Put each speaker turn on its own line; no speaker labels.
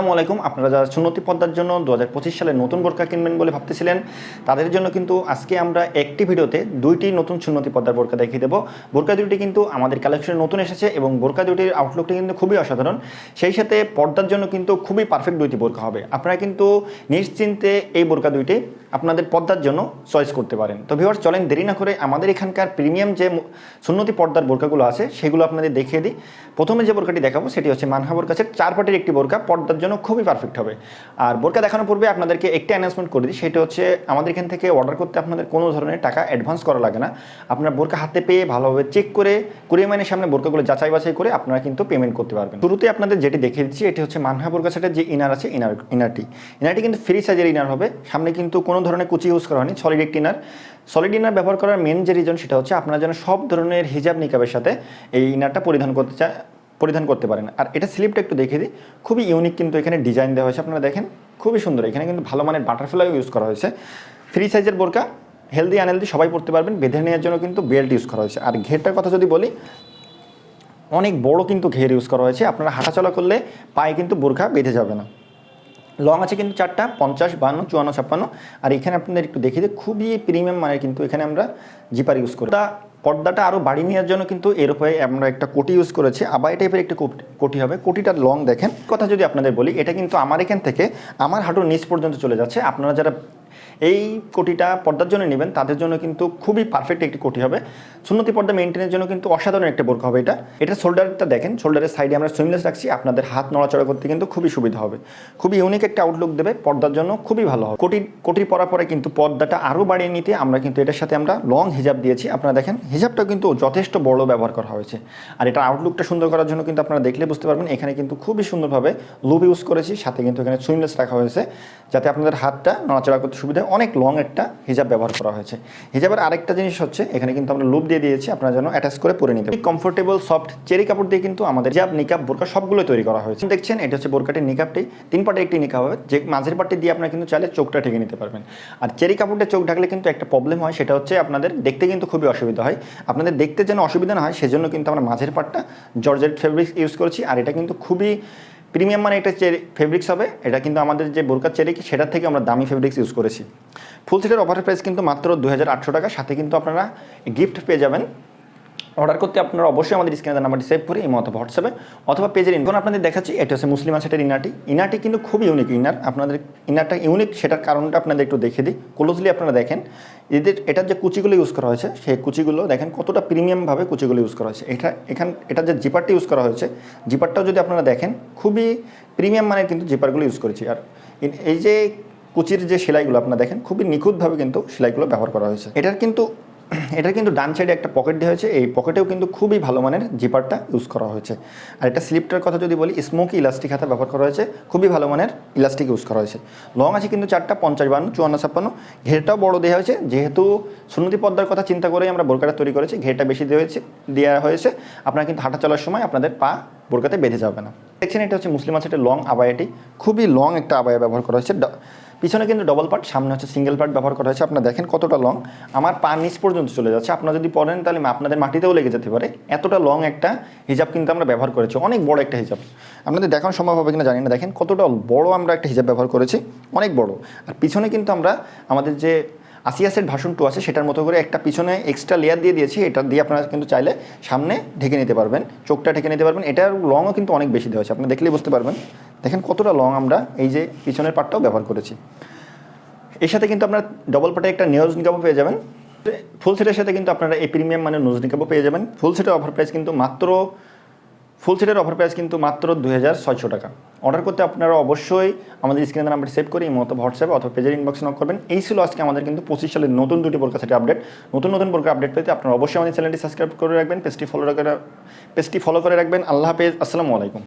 আসসালামু আলাইকুম। আপনারা যারা সুন্নতি পদ্মার জন্য দু হাজার পঁচিশ সালে নতুন বোরকা কিনবেন বলে ভাবতেছিলেন, তাদের জন্য কিন্তু আজকে আমরা একটি ভিডিওতে দুইটি নতুন সুন্নতি পদ্মার বোরকা দেখিয়ে দেবো। বোরকা দুটি কিন্তু আমাদের কালেকশনে নতুন এসেছে এবং বোরকা দুটির আউটলুকটি কিন্তু খুবই অসাধারণ। সেই সাথে পর্দার জন্য কিন্তু খুবই পারফেক্ট দুইটি বোরকা হবে। আপনারা কিন্তু নিশ্চিন্তে এই বোরকা দুইটি আপনাদের পর্দার জন্য চয়েস করতে পারেন। তো ভিওয়ার্স চলেন দেরি না করে আমাদের এখানকার প্রিমিয়াম যে সুন্নতি পর্দার বোরকাগুলো আছে, সেগুলো আপনাদের দেখিয়ে দিই। প্রথমে যে বোরকাটি দেখাবো, সেটি হচ্ছে মানহা বোরকা চার পাটির একটি বোরকা পর্দার জন্য খুবই পারফেক্ট হবে। আর বোরকা দেখানোর পূর্বে আপনাদেরকে একটি অ্যানাউন্সমেন্ট করে দিই, সেটা হচ্ছে আমাদের এখান থেকে অর্ডার করতে আপনাদের কোনো ধরনের টাকা অ্যাডভান্স করা লাগে না। আপনার বোরকা হাতে পেয়ে ভালোভাবে চেক করে কুড়ি মাইনের সামনে বোরকাগুলো যাচাই বাছাই করে আপনারা কিন্তু পেমেন্ট করতে পারবেন। শুরুতে আপনাদের যেটি দেখে দিচ্ছি, এটি হচ্ছে মানহা বোরকা সেটের যে ইনার আছে ইনার ইনারটি ইনারটি কিন্তু ফ্রি সাইজের ইনার হবে। সামনে কিন্তু কোনো ধরনের কুচি ইউজ করা হয়নি সলিড একটি ইনার সলিড ইনার ব্যবহার করার মেন যে রিজন সেটা হচ্ছে আপনারা যেন সব ধরনের হিজাব নিকাবের সাথে এই ইনারটা পরিধান করতে চায় পরিধান করতে পারেন। আর এটা স্লিপটা একটু দেখে দিই। খুবই ইউনিক কিন্তু এখানে ডিজাইন দেওয়া হয়েছে, আপনারা দেখেন। খুবই সুন্দর। এখানে কিন্তু ভালো মানের বাটারফ্লাইও ইউজ করা হয়েছে। ফ্রি সাইজের বোরকা হেলদি আনহেলদি সবাই পড়তে পারবেন। বেঁধে নেওয়ার জন্য কিন্তু বেল্ট ইউজ করা হয়েছে। আর ঘেরটার কথা যদি বলি, অনেক বড় কিন্তু ঘের ইউজ করা হয়েছে। আপনারা হাঁটাচলা করলে পায়ে কিন্তু বোরখা বেঁধে যাবে না। লং আছে কিন্তু চারটা, পঞ্চাশ, বান্ন, চুয়ান্ন, ছাপ্পান্ন। আর এখানে আপনাদের একটু দেখিয়ে দিই, খুবই প্রিমিয়াম মানের কিন্তু এখানে আমরা জিপার ইউজ করি। তা পর্দাটা আরও বাড়ি নেওয়ার জন্য কিন্তু এর উপরে আমরা একটা কোটি ইউজ করেছি। আবার টাইপের একটা কোট- কোটি হবে। কোটিটার লং দেখেন। কথা যদি আপনাদের বলি, এটা কিন্তু আমার এখান থেকে, আমার হাঁটুর নিচ পর্যন্ত চলে যাচ্ছে। আপনারা যারা এই কোটিটা পর্দার জন্য নেবেন, তাদের জন্য কিন্তু খুবই পারফেক্ট একটি কোটি হবে। সুন্নতি পর্দা মেনটেনের জন্য কিন্তু অসাধারণ একটা বোরকা হবে এটা। এটা শোল্ডারটা দেখেন, শোল্ডারের সাইডে আমরা সুইমলেস রাখছি, আপনাদের হাত নড়াচড়া করতে কিন্তু খুবই সুবিধা হবে। খুবই ইউনিক একটা আউটলুক দেবে, পর্দার জন্য খুবই ভালো হবে। কোটি কোটি পরার পরে কিন্তু পর্দাটা আরও বাড়িয়ে নিতে আমরা কিন্তু এটার সাথে আমরা লং হিজাব দিয়েছি। আপনারা দেখেন হিজাবটা কিন্তু যথেষ্ট বড় ব্যবহার করা হয়েছে। আর এটা আউটলুকটা সুন্দর করার জন্য কিন্তু আপনারা দেখলে বুঝতে পারবেন, এখানে কিন্তু খুবই সুন্দরভাবে লুব ইউজ করেছি, সাথে কিন্তু এখানে সুইমলেস রাখা হয়েছে, যাতে আপনাদের হাতটা নড়াচড়া করতে সুবিধা অনেক লং একটা হিজাব ব্যবহার করা হয়েছে। হিজাবের আরেকটা জিনিস হচ্ছে, এখানে কিন্তু আমরা লুপ দিয়ে দিয়েছি, আপনারা যেন অ্যাটাচ করে পরে নিতে কমফোর্টেবল সফট চেরি কাপড় দিয়ে কিন্তু আমাদের হিজাব নিকাপ বোরকা সবগুলো তৈরি করা হয়েছে। দেখছেন, এটা হচ্ছে বোরকাটির নিকাপটি তিন পাটে একটি নিকাপ হবে, যে মাঝের পাটটি দিয়ে আপনারা কিন্তু চাইলে চোখটা ঢেকে নিতে পারবেন। আর চেরি কাপড়টা চোখ ঢাকলে কিন্তু একটা প্রবলেম হয়, সেটা হচ্ছে আপনাদের দেখতে কিন্তু খুবই অসুবিধা হয়। আপনাদের দেখতে যেন অসুবিধা না হয়, সেজন্য কিন্তু আমরা মাঝের পাটটা জর্জেট ফেব্রিক্স ইউজ করেছি, আর এটা কিন্তু খুবই প্রিমিয়াম মানে একটা চেরি ফেব্রিক্স হবে, এটা কিন্তু আমাদের যে বোরকার চেরি, সেটার থেকে আমরা দামি ফেব্রিক্স ইউজ করেছি। ফুল সেটের অফারের প্রাইস কিন্তু মাত্র দু হাজার আটশো টাকা, সাথে কিন্তু আপনারা গিফট পেয়ে যাবেন। অর্ডার করতে আপনারা অবশ্যই আমাদের স্ক্রিনের নাম্বারটি সেভ করে এই অথবা হোয়াটসঅ্যাপে অথবা পেজের ইনফোন আপনাদের দেখাচ্ছি, এটা হচ্ছে মুসলিম সেটের ইনারটি ইনারটি কিন্তু খুবই ইউনিক ইনার আপনাদের ইনারটা ইউনিক সেটার কারণটা আপনাদের একটু দেখে দিই। ক্লোজলি আপনারা দেখেন, এদের, এটার যে কুচিগুলো ইউজ করা হয়েছে, সেই কুচিগুলো দেখেন কতটা প্রিমিয়ামভাবে কুচিগুলো ইউজ করা হয়েছে। এটা, এখান এটার যে জিপারটি ইউজ করা হয়েছে জিপারটাও যদি আপনারা দেখেন, খুবই প্রিমিয়াম মানের কিন্তু জিপারগুলো ইউজ করেছি। আর এই যে কুচির যে সেলাইগুলো আপনারা দেখেন, খুবই নিখুঁতভাবে কিন্তু সেলাইগুলো ব্যবহার করা হয়েছে। এটার কিন্তু এটার কিন্তু ডান সাইডে একটা পকেট দেওয়া হয়েছে। এই পকেটেও কিন্তু খুবই ভালো মানের জিপারটা ইউজ করা হয়েছে। আর এটা স্লিপটার কথা যদি বলি স্মোকি ইলাস্টিক হাতে ব্যবহার করা হয়েছে। খুবই ভালো মানের ইলাস্টিক ইউজ করা হয়েছে। লং আছে কিন্তু চারটা, পঞ্চাশ বান্ন, চুয়ান্ন, ছাপ্পান্ন। ঘেরটাও বড় দেওয়া হয়েছে। যেহেতু সুন্নতি পদ্মার কথা চিন্তা করেই আমরা বোরকাটা তৈরি করেছি, ঘেরটা বেশি দেওয়া হয়েছে দেওয়া হয়েছে। আপনারা কিন্তু হাঁটা চলার সময় আপনাদের পা বোরকাতে বেঁধে যাবে না। দেখছেন, এটা হচ্ছে মুসলিম আছে এটা লং আবায়াটি। খুবই লং একটা আবায়া ব্যবহার করা হয়েছে। পিছনে কিন্তু ডবল পার্ট সামনে হচ্ছে সিঙ্গেল পার্ট ব্যবহার করা হয়েছে। আপনারা দেখেন কতটা লং আমার পা নিচ পর্যন্ত চলে যাচ্ছে। আপনারা যদি পড়েন, তাহলে আপনাদের মাটিতেও লেগে যেতে পারে। এতটা লং একটা হিজাব কিন্তু আমরা ব্যবহার করেছি। অনেক বড় একটা হিজাব। আপনাদের দেখানো সম্ভব হবে কিনা জানি না। দেখেন কতটা বড় আমরা একটা হিজাব ব্যবহার করেছি। অনেক বড়। আর পিছনে কিন্তু আমরা আমাদের যে আসিয়াসের ভাষণ টু আছে, সেটার মতো করে একটা পিছনে এক্সট্রা লেয়ার দিয়ে দিয়েছি, এটা দিয়ে আপনারা কিন্তু চাইলে সামনে ঢেকে নিতে পারবেন, চোখটা ঢেকে নিতে পারবেন। এটার লংও কিন্তু অনেক বেশি দেওয়া আছে, আপনি দেখলেই বুঝতে পারবেন। দেখেন কতটা লং আমরা এই যে পিছনের পার্টটাও ব্যবহার করেছি। এর সাথে কিন্তু আপনারা ডবল পাটে একটা নিউজ নিকাবও পেয়ে যাবেন। ফুল সেটের সাথে কিন্তু আপনারা এই প্রিমিয়াম মানে নোজ নিকাবও পেয়ে যাবেন। ফুল সেটের অফার প্রাইস কিন্তু মাত্র ফুল সেটের অফার প্রাইস কিন্তু মাত্র দুই ছয়শো টাকা। অর্ডার করতে আপনারা অবশ্যই আমাদের স্ক্রিনের নাম্বার সেভ করে এই মতো হোয়াটসঅ্যাপে অথবা পেজের ইনবক্স নক করবেন। এই ছিল আজকে আমাদের কিন্তু পঁচিশ সালের নতুন দুটি বোরকা সেটের আপডেট নতুন নতুন বোরকা আপডেট পেতে আপনারা অবশ্যই আমাদের চ্যানেলটি সাবস্ক্রাইব করে রাখবেন পেজটি ফলো করে পেজটি ফলো করে রাখবেন। আল্লাহ হাফেজ, আসসালামু আলাইকুম।